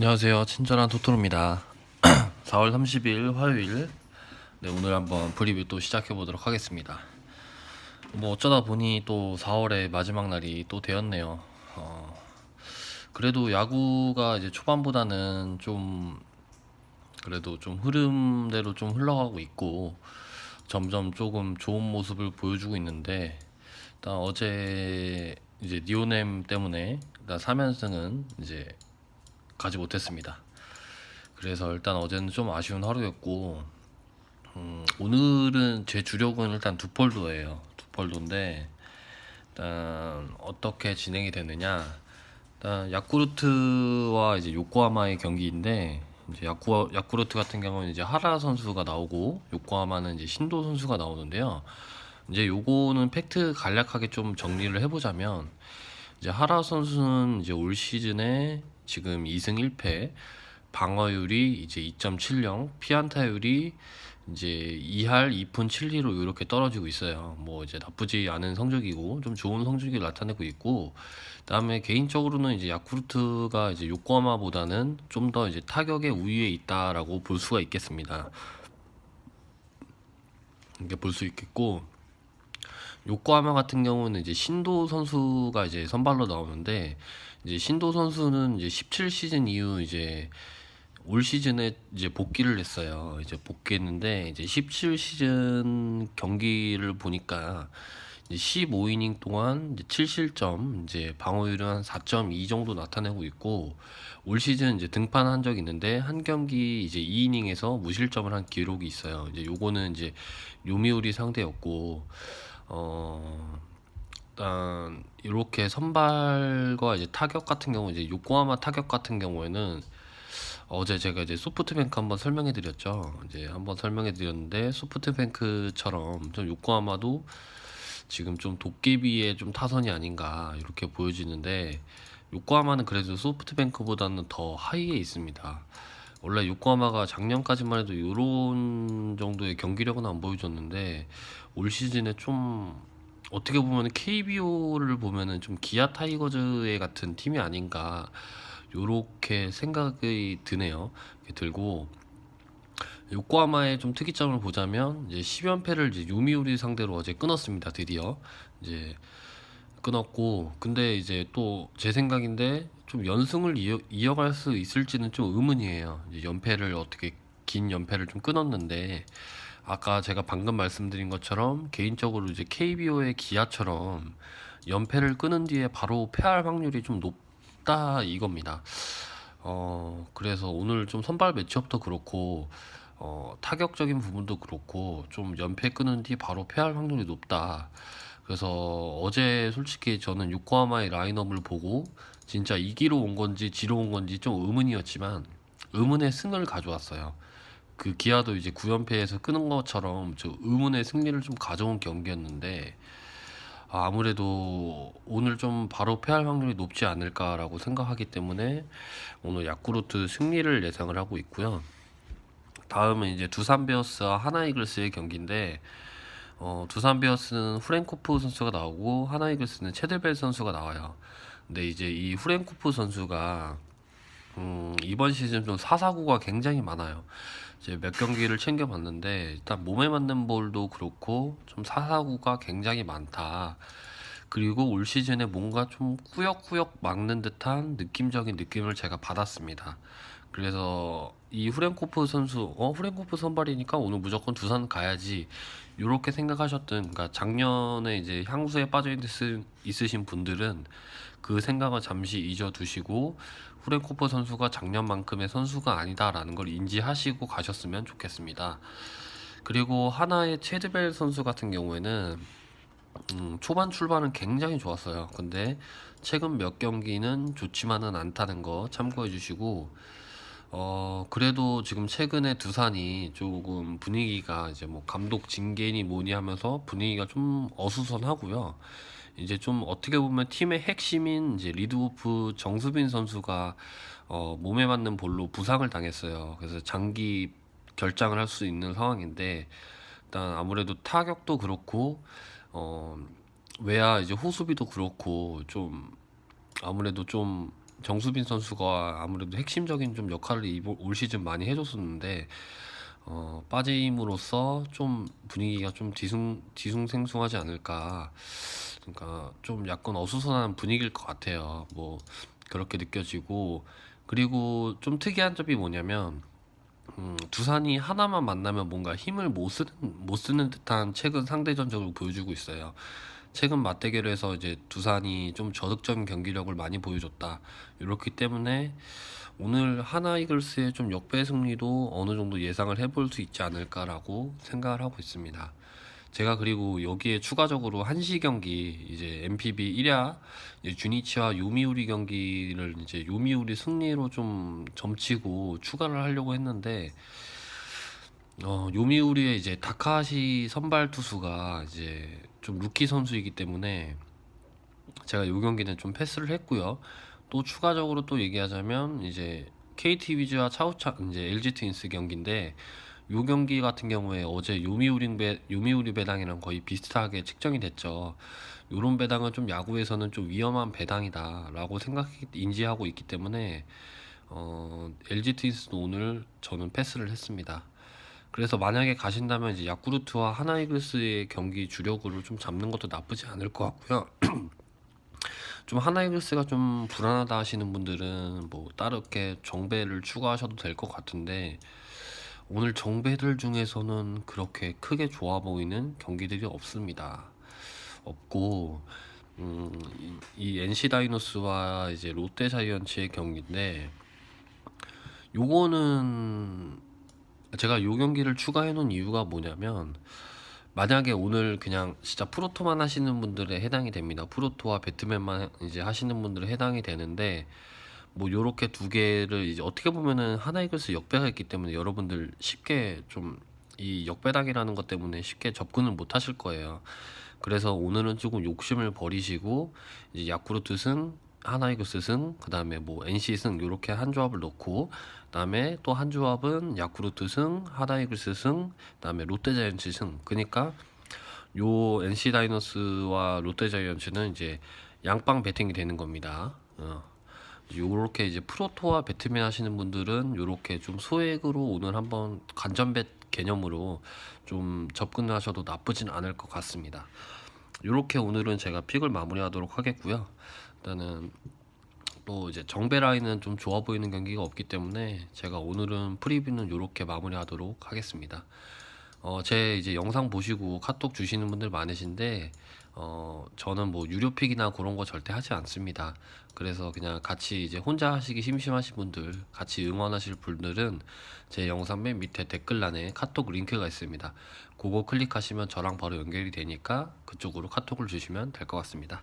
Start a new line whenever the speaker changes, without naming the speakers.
안녕하세요. 친절한 토토로입니다. 4월 30일 화요일. 네, 오늘 한번 프리뷰 또 시작해 보도록 하겠습니다. 뭐 어쩌다 보니 또 4월의 마지막 날이 또 되었네요. 어, 그래도 야구가 이제 초반보다는 좀 그래도 좀 흐름대로 좀 흘러가고 있고 점점 조금 좋은 모습을 보여주고 있는데 일단 어제 이제 니오넴 때문에 일단 3연승은 이제 가지 못했습니다. 그래서 일단 어제는 좀 아쉬운 하루였고 음, 오늘은 제 주력은 일단 두폴도예요. 두폴도인데 일단 어떻게 진행이 되느냐 일단 야쿠르트와 이제 요코하마의 경기인데 이제 야쿠 야쿠르트 같은 경우는 이제 하라 선수가 나오고 요코하마는 이제 신도 선수가 나오는데요. 이제 요거는 팩트 간략하게 좀 정리를 해보자면 이제 하라 선수는 이제 올 시즌에 지금 2승 1패, 방어율이 이제 2.70, 피안타율이 이제 2할 2푼 7리로 이렇게 떨어지고 있어요. 뭐 이제 나쁘지 않은 성적이고 좀 좋은 성적을 나타내고 있고 그다음에 개인적으로는 이제 야쿠르트가 이제 요코하마보다는 좀 더 이제 타격의 우위에 있다라고 볼 수가 있겠습니다. 이렇게 볼 수 있겠고 요코하마 같은 경우는 이제 신도 선수가 이제 선발로 나오는데 이제 신도 선수는 이제 17 시즌 이후 이제 올 시즌에 이제 복귀를 했어요. 이제 복귀했는데 이제 17 시즌 경기를 보니까 이제 15이닝 동안 이제 7실점, 이제 방어율은 한4.2 정도 나타내고 있고 올 시즌 이제 등판한 적이 있는데 한 경기 이제 2이닝에서 무실점을 한 기록이 있어요. 이제 요거는 이제 요미우리 상대였고 어 일단 이렇게 선발과 이제 타격 같은 경우 이제 요코하마 타격 같은 경우에는 어제 제가 이제 소프트뱅크 한번 설명해 드렸죠. 이제 한번 설명해 드렸는데 소프트뱅크처럼 좀 요코하마도 지금 좀 도깨비의 좀 타선이 아닌가 이렇게 보여지는데 요코하마는 그래도 소프트뱅크보다는 더 하이에 있습니다. 원래 요코하마가 작년까지만 해도 이런 정도의 경기력은 안 보여줬는데 올 시즌에 좀 어떻게 보면 KBO를 보면은 좀 기아 타이거즈의 같은 팀이 아닌가 요렇게 생각이 드네요. 들고 요코하마의 좀 특이점을 보자면 이제 10연패를 이제 요미우리 상대로 어제 끊었습니다. 드디어 이제 끊었고 근데 이제 또 제 생각인데 좀 연승을 이어, 이어갈 수 있을지는 좀 의문이에요. 연패를 어떻게 긴 연패를 좀 끊었는데 아까 제가 방금 말씀드린 것처럼 개인적으로 이제 KBO의 기아처럼 연패를 끊은 뒤에 바로 패할 확률이 좀 높다 이겁니다. 어, 그래서 오늘 좀 선발 매치업도 그렇고, 어, 타격적인 부분도 그렇고, 좀 연패 끊은 뒤 바로 패할 확률이 높다. 그래서 어제 솔직히 저는 요코하마의 라인업을 보고, 진짜 이기러 온 건지 지러 온 건지 좀 의문이었지만, 의문의 승을 가져왔어요. 그 기아도 이제 9연패에서 끊은 것처럼 저 의문의 승리를 좀 가져온 경기였는데, 아, 아무래도 오늘 좀 바로 패할 확률이 높지 않을까라고 생각하기 때문에 오늘 야쿠르트 승리를 예상을 하고 있고요. 다음은 이제 두산 베어스와 하나 이글스의 경기인데 어, 두산 베어스는 후렌코프 선수가 나오고 하나 이글스는 체들벨 선수가 나와요. 근데 이제 이 후렌코프 선수가 음, 이번 시즌 좀 사사구가 굉장히 많아요. 이제 몇 경기를 챙겨봤는데 일단 몸에 맞는 볼도 그렇고 좀 사사구가 굉장히 많다. 그리고 올 시즌에 뭔가 좀 꾸역꾸역 막는 듯한 느낌적인 느낌을 제가 받았습니다. 그래서 이 후렌코프 선수, 어 후렌코프 선발이니까 오늘 무조건 두산 가야지. 요렇게 생각하셨던, 그러니까 작년에 이제 향수에 빠져 있- 있으신 분들은 그 생각을 잠시 잊어두시고 후렌코프 선수가 작년만큼의 선수가 아니다라는 걸 인지하시고 가셨으면 좋겠습니다. 그리고 하나의 체드벨 선수 같은 경우에는 음, 초반 출발은 굉장히 좋았어요. 근데 최근 몇 경기는 좋지만은 않다는 거 참고해 주시고 어, 그래도 지금 최근에 두산이 조금 분위기가 이제 뭐 감독 징계니 뭐니 하면서 분위기가 좀 어수선하고요. 이제 좀 어떻게 보면 팀의 핵심인 이제 리드오프 정수빈 선수가 어, 몸에 맞는 볼로 부상을 당했어요. 그래서 장기 결장을 할 수 있는 상황인데 일단 아무래도 타격도 그렇고 어, 외야 이제 호수비도 그렇고 좀 아무래도 좀 정수빈 선수가 아무래도 핵심적인 좀 역할을 이번- 올 시즌 많이 해줬었는데 어, 빠짐으로써 좀 분위기가 좀 뒤숭 뒤숭생숭하지 않을까. 그러니까 좀 약간 어수선한 분위기일 것 같아요. 뭐 그렇게 느껴지고 그리고 좀 특이한 점이 뭐냐면 음, 두산이 하나만 만나면 뭔가 힘을 못 쓰는 못 쓰는 듯한 최근 상대 전적을 보여주고 있어요. 최근 맞대결에서 이제 두산이 좀 저득적인 경기력을 많이 보여줬다. 이렇기 때문에 오늘 하나 이글스의 좀 역배 승리도 어느 정도 예상을 해볼 수 있지 않을까라고 생각을 하고 있습니다. 제가 그리고 여기에 추가적으로 한시 경기 이제 MPB 1야 이제 주니치와 요미우리 경기를 이제 요미우리 승리로 좀 점치고 추가를 하려고 했는데 어, 요미우리의 이제 다카시 선발 투수가 이제 좀 루키 선수이기 때문에 제가 요 경기는 좀 패스를 했고요. 또 추가적으로 또 얘기하자면 이제 KT 위즈와 차우차 이제 LG 트윈스 경기인데 요 경기 같은 경우에 어제 요미우리 배 요미우리 배당이랑 거의 비슷하게 측정이 됐죠. 요런 배당은 좀 야구에서는 좀 위험한 배당이다라고 생각 인지하고 있기 때문에 어, LG 트윈스도 오늘 저는 패스를 했습니다. 그래서 만약에 가신다면 이제 야쿠르트와 하나이글스의 경기 주력으로 좀 잡는 것도 나쁘지 않을 것 같고요. 좀 하나이글스가 좀 불안하다 하시는 분들은 뭐 따르게 정배를 추가하셔도 될 것 같은데 오늘 정배들 중에서는 그렇게 크게 좋아 보이는 경기들이 없습니다. 없고 음, 이, 이 NC 다이노스와 이제 롯데 자이언츠의 경기인데 요거는 제가 요 경기를 추가해 놓은 이유가 뭐냐면 만약에 오늘 그냥 진짜 프로토만 하시는 분들에 해당이 됩니다. 프로토와 배트맨만 이제 하시는 분들에 해당이 되는데 뭐 요렇게 두 개를 이제 어떻게 보면은 하나 이글스 역배가 있기 때문에 여러분들 쉽게 좀 이 역배당이라는 것 때문에 쉽게 접근을 못 하실 거예요. 그래서 오늘은 조금 욕심을 버리시고 이제 야쿠르트 승, 하나이글스 승, 그 다음에 뭐 NC 승 요렇게 한 조합을 넣고 그다음에 또 한 조합은 야쿠르트 승, 하나이글스 승, 그다음에 롯데자이언츠 승. 그러니까 요 NC 다이노스와 롯데자이언츠는 이제 양빵 배팅이 되는 겁니다. 어. 요렇게 이제 프로토와 배트맨 하시는 분들은 요렇게 좀 소액으로 오늘 한번 관전bet 개념으로 좀 접근하셔도 나쁘진 않을 것 같습니다. 요렇게 오늘은 제가 픽을 마무리하도록 하겠고요. 일단은 또 이제 정배 라인은 좀 좋아 보이는 경기가 없기 때문에 제가 오늘은 프리뷰는 요렇게 마무리하도록 하겠습니다. 어, 제 이제 영상 보시고 카톡 주시는 분들 많으신데 어, 저는 뭐 유료픽이나 그런 거 절대 하지 않습니다. 그래서 그냥 같이 이제 혼자 하시기 심심하신 분들, 같이 응원하실 분들은 제 영상 맨 밑에 댓글란에 카톡 링크가 있습니다. 그거 클릭하시면 저랑 바로 연결이 되니까 그쪽으로 카톡을 주시면 될 것 같습니다.